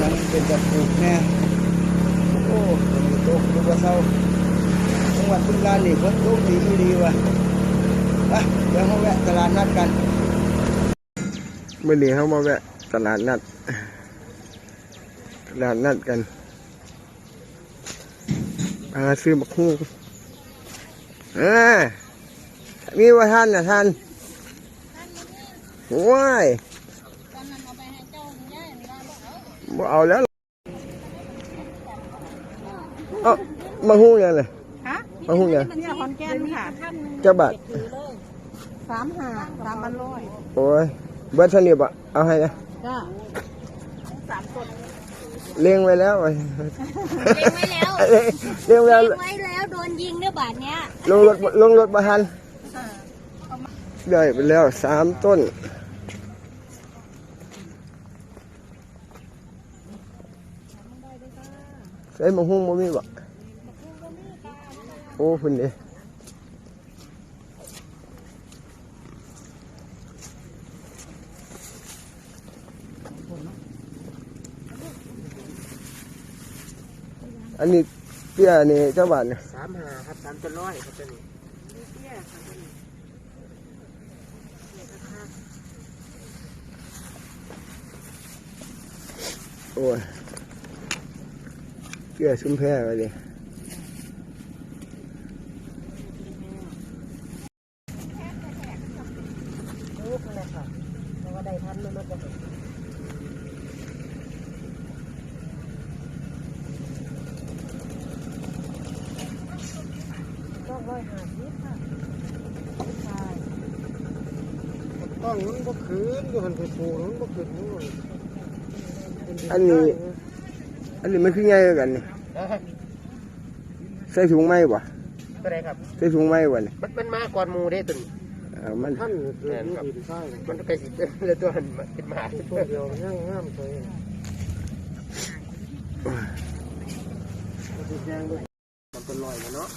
ต้นหยังเป็นจะปลูกแน่โอ้ฝนตกดูว่าเศร้าจังหวัดบึงกาฬนี่ฝนตกดีอีดีว่ะไปเดี๋ยวเราแวะตลาดนัดกันเมื่อนี้เขามาแวะตลาดนัด ตลาดนัดกันมาซื้อบักฮู้อ่ามีว่าท่านนะท่านว้ายบ่ เอาแล้วเอ้ามาฮู้ยังเลยฮะมาฮู้ยังเนี่ยคอนแกนค่ะเจ้าบัตรสามห้าสามพันร้อยโอ้ยเบิร์ดสนิบอะเอาให้นะจ้าสามคนเลี้ยงไว้แล้ว เล็งไว้แล้ว เลี้ยงไว้แล้วเล็งไว้แล้วโดนยิงเนี่ยบาดเนี้ยลงรถลงรถมาทันได้ไปแล้วสามต้น ใส่มะฮุ่งบ่มีบ่โอ้คุณดิอันนี้เปี้ยนี่เจ้าบ้านเนี่ยสามห้าครับสามต้นร้อยครับตัวนี้โอ้ย เปี้ยชุมแพรไปดิลูกเลยค่ะเพราะว่าได้พันมันมาจะต้องร้อยห้าสิบค่ะใช่ต้องมันก็คืนอยู่หันไปปลูกมันก็คืนอันนี้ อันนี้มันคือไงกันนี่ใส่ถุงไหมบ่ก็ได้ครับ ใส่ถุงไหมบ่นี่มันมันมาก่อนหมูได้ตุนเออมันท่านแม่นครับมันไปสิเลยตัวหันเป็นหมาตัวเดียวง่ายง่ามเลยมันแยงด้วยมันเป็นลอยมาเนาะ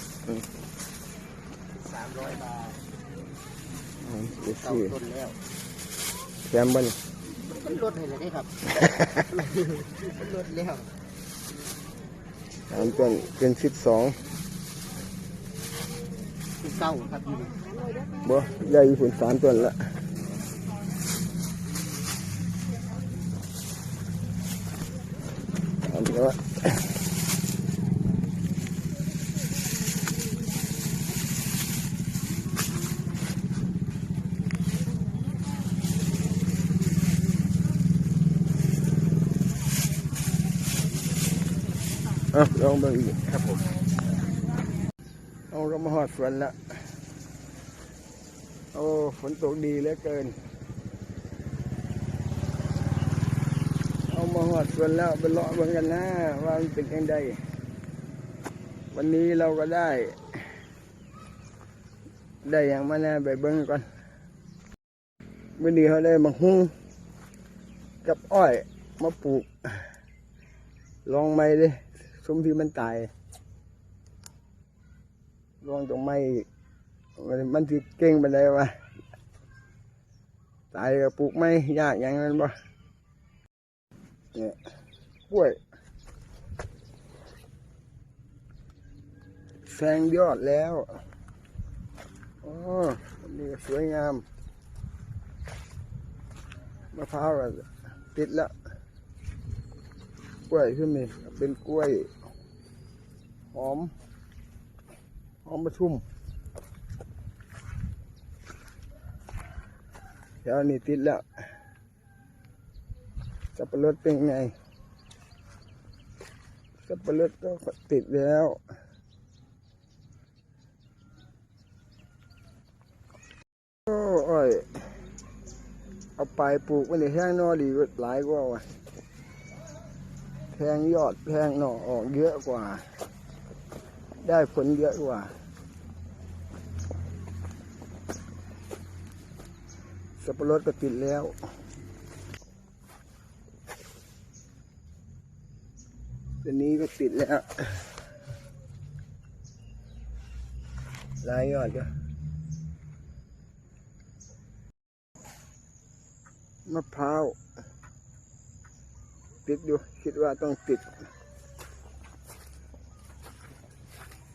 สามร้อยบาทเดี๋ยวเต่าสิต้นแล้วแถมบ่นี่มันลดให้เลยครับ มันลดแล้ว สามต้นเป็นสิบสองคือเก้าครับอยู่บ่ได้อยู่ผลสามต้นละอันนี้ว่าเอาลองเบิ่งอีก ครับผม เอาก็มาหอดฝนละโอ้ฝนตกดีเหลือเกิน เอามาหอดฝนแล้วไปเลาะเบิ่งกันนะว่ามันเป็นยังไงวันนี้เราก็ได้ ได้อย่างมาแน่ไปเบิ่งก่อนวันนี้เขาได้มาหุ้งกับอ้อยมาปลูก ลองไม่ดิสมที่มันตาย ลองตรงไม้มันมันที่เก่งไปเลยวะตายกับปลูกไม้ยากอย่างนั้นบ่เนี่ยกล้วยแซงยอดแล้วโอ้นี่สวยงามมะพร้าวติดแล้วกล้วยขึ้นนี่เป็นกล้วยหอม หอมประชุมเดี๋ยวนี้ติดแล้วสับปะรดเป็นไงสับปะรดก็ติดแล้วโอ้ยเอาไปปลูกไว้ในแห้งนอดีกว่าหลายกว่าว่ะแทงยอดแทงหน่อออกเยอะกว่า ได้ผลเยอะกว่า สับปะรดก็ติดแล้วตัวนี้ก็ติดแล้วลายยอดก็มะพร้าวติดอยู่ คิดว่าต้องติด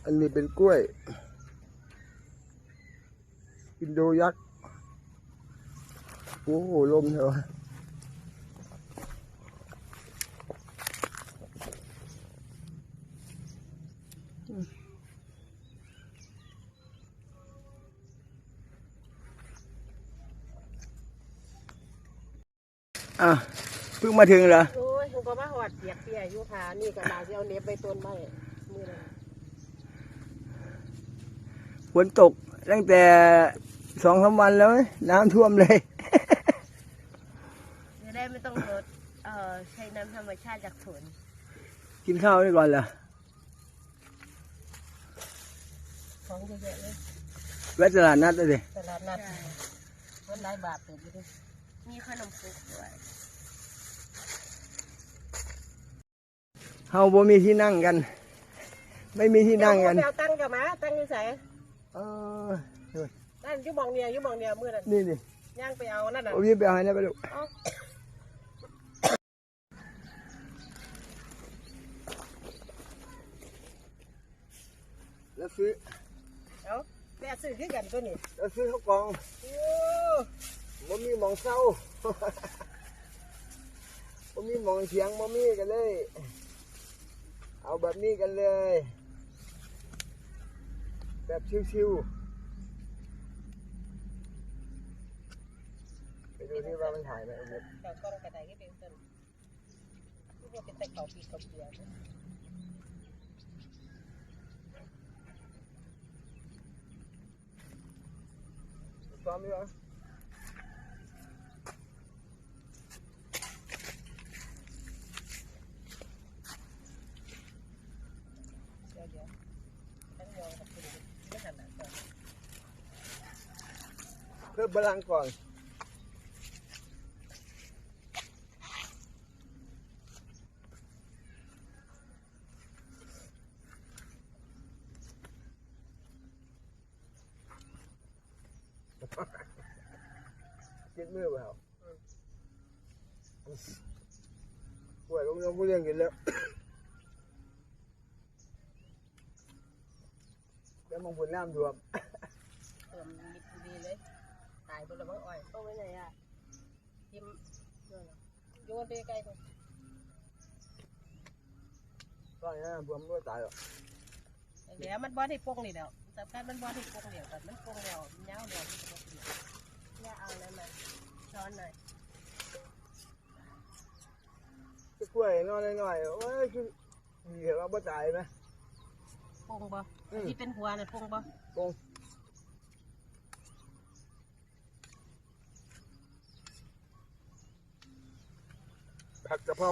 อันนี้เป็นกล้วย อินโดยักษ์ โอ้โห ลมเถอะวะอะเพิ่งมาถึงเหรอ โอ้ยผมก็มาหอดเปียกเปียอยู่ค่ะ นี่ก็มาที่เอาเน็บไปต้นไม้มือเลย ฝนตกตั้งแต่สองสามวันแล้วไหมน้ำท่วมเลย จะได้ไม่ต้องลดเอ่อใช้น้ำธรรมชาติจากสวนกินข้าวนี่ก่อนเหรอของเยอะแยะเลยแวะตลาดนัดเลยดิตลาดนัดมันหลายบาทเปิดอยู่ดิมีขนมครกด้วยเฮาบ่มีที่นั่งกัน ไม่มีที่นั่งกัน เดี๋ยวตั้งกับมาตั้งอยู่ไส เออนั่นอยู่หมองเนี่ยอยู่หมองเนี่ยมือนั่นนี่นี่ย่างไปเอานั่นน่ะโอ้ยไปเอาให้ได้ไปลูกเอาแล้วซื้อเอาแม่ซื้อคือกันตัวนี้แล้วซื้อข้าวกล่องโอ้บ่มีหมองเศร้าบ่มีหมองเสียงบ่มีกันเลย เอาแบบนี้กันเลย แบบชิวๆไปดูที่ว่ามันถ่ายไหมเอาเว็บเจ้ากล้องกระไดก็เป็นต้นนี่เป็นแต่เขาปีเขาเปียกซ้อมดีกว่า เดี๋ยวเดี๋ยวตั้งยองกับคุณไม่หันหลังก่อน เพิ่มพลังก่อนกินมือเปล่าป่วยลงน้ำผู้เลี้ยงกินแล้วแล้วมองผลน้ำท่วมเติมมิดดีเลยายบนระเบิดอ้อยต้องไว้ไหนอะทิมโยนไปไกลๆตอนนี้ผมก็ตายหรอกเดี๋ยวมันบ่ได้ปงนี่แล้วสำคัญมันบ่ได้ปงเดียวกันมันปงแล้วมันยาวเดียวมันก็บ่เกี่ยวอย่าเอาแล้วมาช้อนหน่อยจะกล้วยน้อยหน่อยๆโอ้ยคือเหยียบว่าบ่ตายไหมปงบ่อืมที่เป็นหัวน่ะปงบ่กง ผัดกะเพรา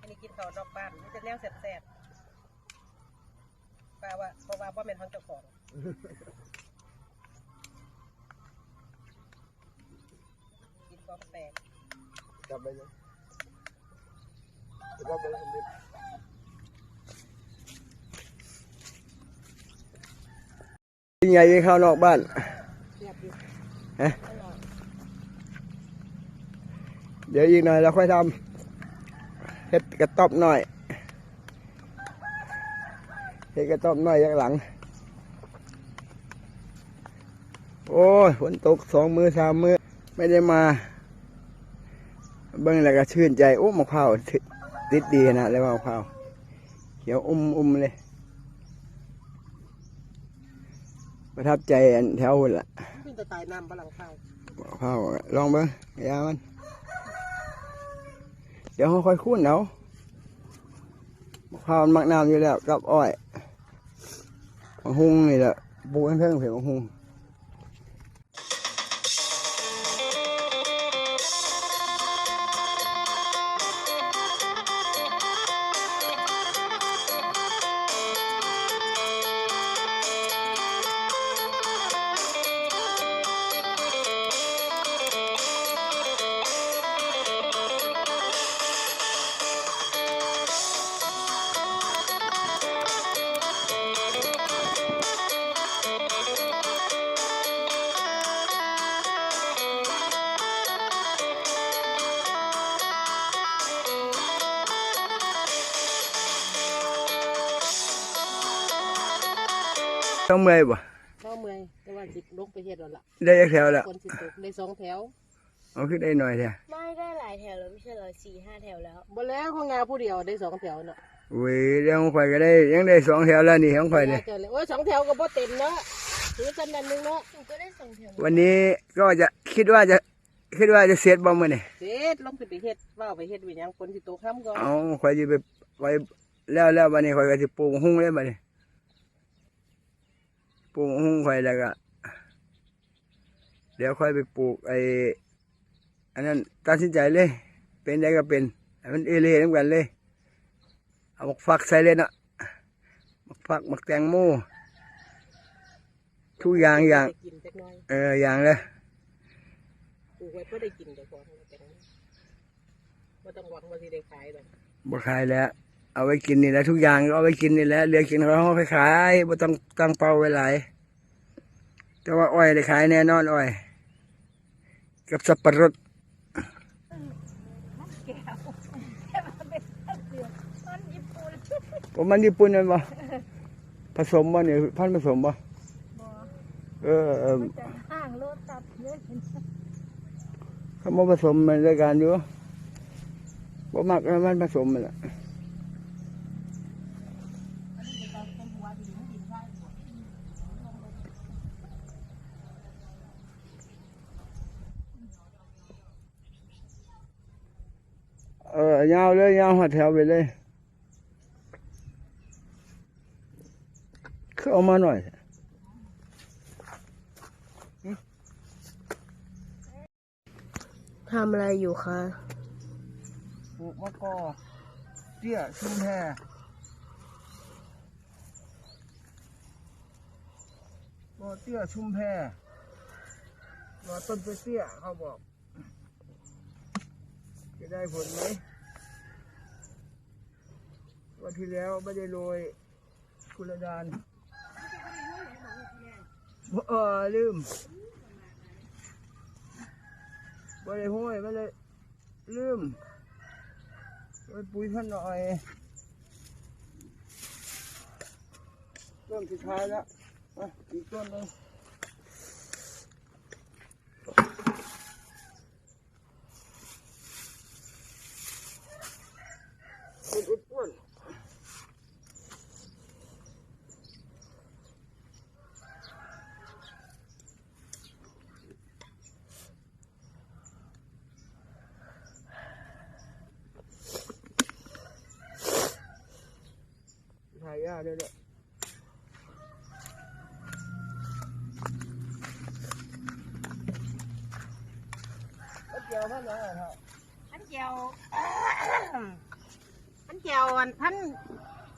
อันนี้กินข้าวนอกบ้านมันจะแนวแซ่บๆป้าว่าเพราะว่าบ่แม่นทางเจ้าของกินของแปลกกลับไปเลยกลับไปเลยผมดิยังไงไปเข้านอกบ้าน เรียบอยู่ฮะ เดี๋ยวอีกหน่อยเราค่อยทำเฮ็ดกระต๊อบหน่อยเฮ็ดกระต๊อบหน่อยจากหลัง โอ้ยฝนตกสองมือสามมือไม่ได้มาเบิ่งแล้วก็ชื่นใจโอ้มะพร้าวติติดดีขนะเลยว่ามะพร้าวเขียวอุ้มอุ้มเลยประทับใจอันแถวหุ่นละขึ้นแต่ตายน้ำพลังข้าวมะพร้าวอะลองเบิ่งยามัน เดี๋ยวเขาค่อยคุ้นเอามะพร้าวมักน้ำอยู่แล้วกับอ้อยมะฮุงนี่แหละปลูกเพิ่งเพิ่งเผื่อมะฮุง ต้องเมื่อยบ่เข้าเมืองแต่ว่าสิลงไปเฮ็ดแล้วล่ะได้จักแถวแล้วคนสิตกได้สองแถวเอาขึ้นได้หน่อยแท้ไม่ได้หลายแถวแล้วไม่ใช่เหรอสี่ห้าแถวแล้ว บ่แล้วของงาผู้เดียวได้สองแถวเนาะเว้ยเรื่องของข่อยก็ได้ยังได้สองแถวแล้วนี่ของข่อยเนี่ยเจอเลยโอ้ยสองแถวก็บ่เต็มเนาะถือกันนันหนึงเนาะหนูก็ได้สองแถววันนี้ก็จะคิดว่าจะคิดว่าจะเสร็จบ่มื้อนี่เด็ดลงขึ้นไปเฮ็ดว่าเอาไปเฮ็ดวิญญางคนสิตกค่ำก่อนเอาข่อยสิไปไปแล้วแล้วบัดนี้ข่อยก็สิปลูกหุ้งเลยบัดนี้ป ลูกหุ้งข่อยแล้วก็เดี๋ยวค่อยไปปลูกไอ้อันนั้นตัดสินใจเลย เป็นได้ก็เป็นให้มันเอเล่นำกันเลย เอาหมกฟักใส่เลยนะหมกฟักหมกแตงโมทุกอย่างอย่างได้กินจักหน่อยเอออย่างเลยปลูกไว้เพื่อได้กินแต่ก่อนแต่งบ่ต้องหวังว่าสิได้ขายดอกบ่ขายแล้ว เอาไว้กินนี่แหละทุกอย่างก็เอาไว้กินนี่แหละเหลือกินเขาเขาไปขายบ่ต้องตั้งเป้าไว้หลายแต่ว่าอ้อยได้ขายแน่นอนอ้อย กับสับปะรดผมมันญี่ปุ่นนั่นบ่ผสมบ่เนี่ยพันธุ์ผสมบ่เออเออห่างโลตับเลยเขามาผสมมันด้วยกันอยู่บ่มักให้มันผสมมันล่ะาวเลยยาวหัวแถวไปเลยคือเอามาหน่อยทำอะไรอยู่คะปลูกมะกอเตี้ยชุมแพกอเตี้ยชุมแพรอต้นเตี้ยๆเขาบอก จะได้ผลไหม วันที่แล้วไม่ได้โรยกุลดานเออลืมไม่ได้ห้อยไม่ได้ลืมโอ้ยปุ๋ยท่านหน่อยต้นสุดท้ายแล้วอีกต้นหนึงอ้วนอ้วนอ้วนถ่ายยากเลยเนี่ยแล้วเกี่ยวท่านไหนอะครับพันเจียวพันเจียวอันพัน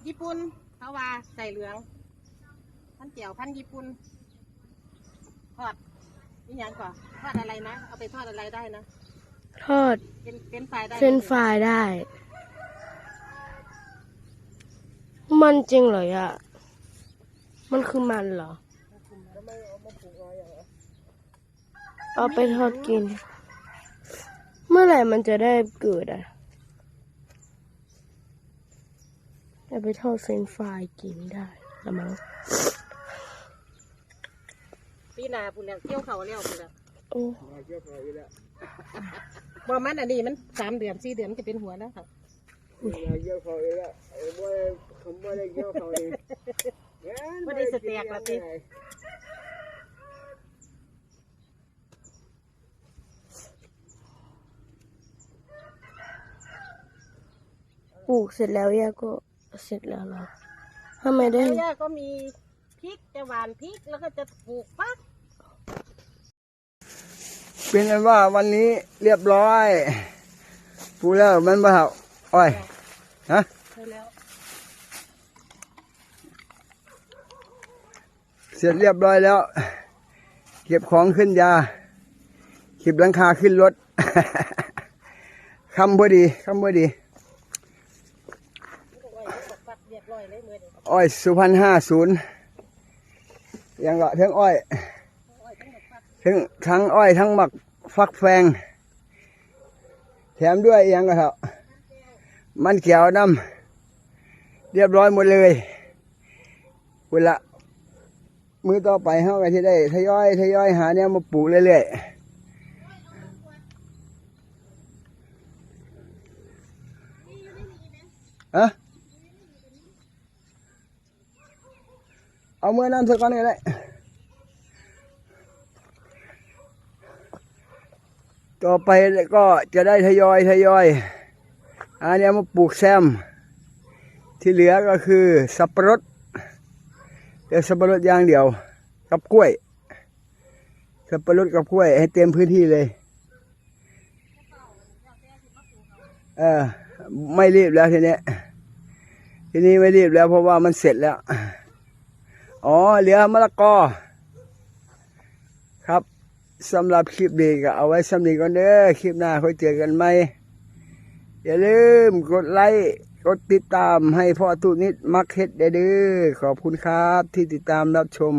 ญี่ปุ่นเขาว่าใส่เหลือง พันเจียวพันญี่ปุ่นทอดนี่ยังก่อนทอดอะไรนะ เอาไปทอดอะไรได้นะ ทอดเป็นเป็นไฟได้เส้นฟรายได้ มันจริงเหรออะ มันคือมันเหรอ เอาไปทอดกิน เมื่อไหร่มันจะได้เกิดอะเอาไปทอดเฟรนช์ฟรายกินได้ละมั้งปีหนาปุ่นแล้วเกี่ยวเขาแล้วปุ่นแล้วโอ้มาเกี่ยวเขาอีกแล้วว่ามันอันนี้มันสามเดือนสี่เดือนมันจะเป็นหัวแล้วค่ะมาเกี่ยวเขาอีกแล้ว ไอ้บ่ได้คำว่าได้เกี่ยวเขาเองบ่ได้สแต็กละติปลูกเสร็จแล้วย่าก็เสร็จแล้วเหรอทำไมได้แล้วย่าก็มีพริกจะหวานพริกแล้วก็จะปลูกฟักเป็นอันว่าวันนี้เรียบร้อย ปูแล้วมันบ่เท่าอ้อย ฮะ ใช่แล้ว เสร็จเรียบร้อยแล้ว เก็บของขึ้นยาเก็บหลังคาขึ้นรถคำพอดีคำพอดี อ้อยสุพรรณห้าศูนย์ยังก็ทั้งอ้อยอ้อยทั้งทั้งทั้งอ้อยทั้งหมักฟักแฟง แถมด้วยยังก็เถอะมันเขียวน้ำเรียบร้อยหมดเลยเวลา มือต่อไปเฮาก็สิได้ทยอยทยอยหาแนวมาปลูกเรื่อยๆอะเอาเมื่อน้ำสักก้อนก็ได้ต่อไปก็จะได้ทยอยทยอย อันนี้มาปลูกแซม ที่เหลือก็คือสับปะรด แต่สับปะรดอย่างเดียว กับกล้วย สับปะรดกับกล้วย ให้เต็มพื้นที่เลย เออ ไม่รีบแล้วทีนี้ทีนี้ไม่รีบแล้วเพราะว่ามันเสร็จแล้ว อ๋อ เหลือมะละกอ ครับสำหรับคลิปนี้ก็เอาไว้สำหรับก่อนเด้อ คลิปหน้าค่อยเจอกันไหมอย่าลืมกดไลค์ กดติดตามให้พ่อตุนิดมักเฮ็ดได้เด้อขอบคุณครับที่ติดตามรับชม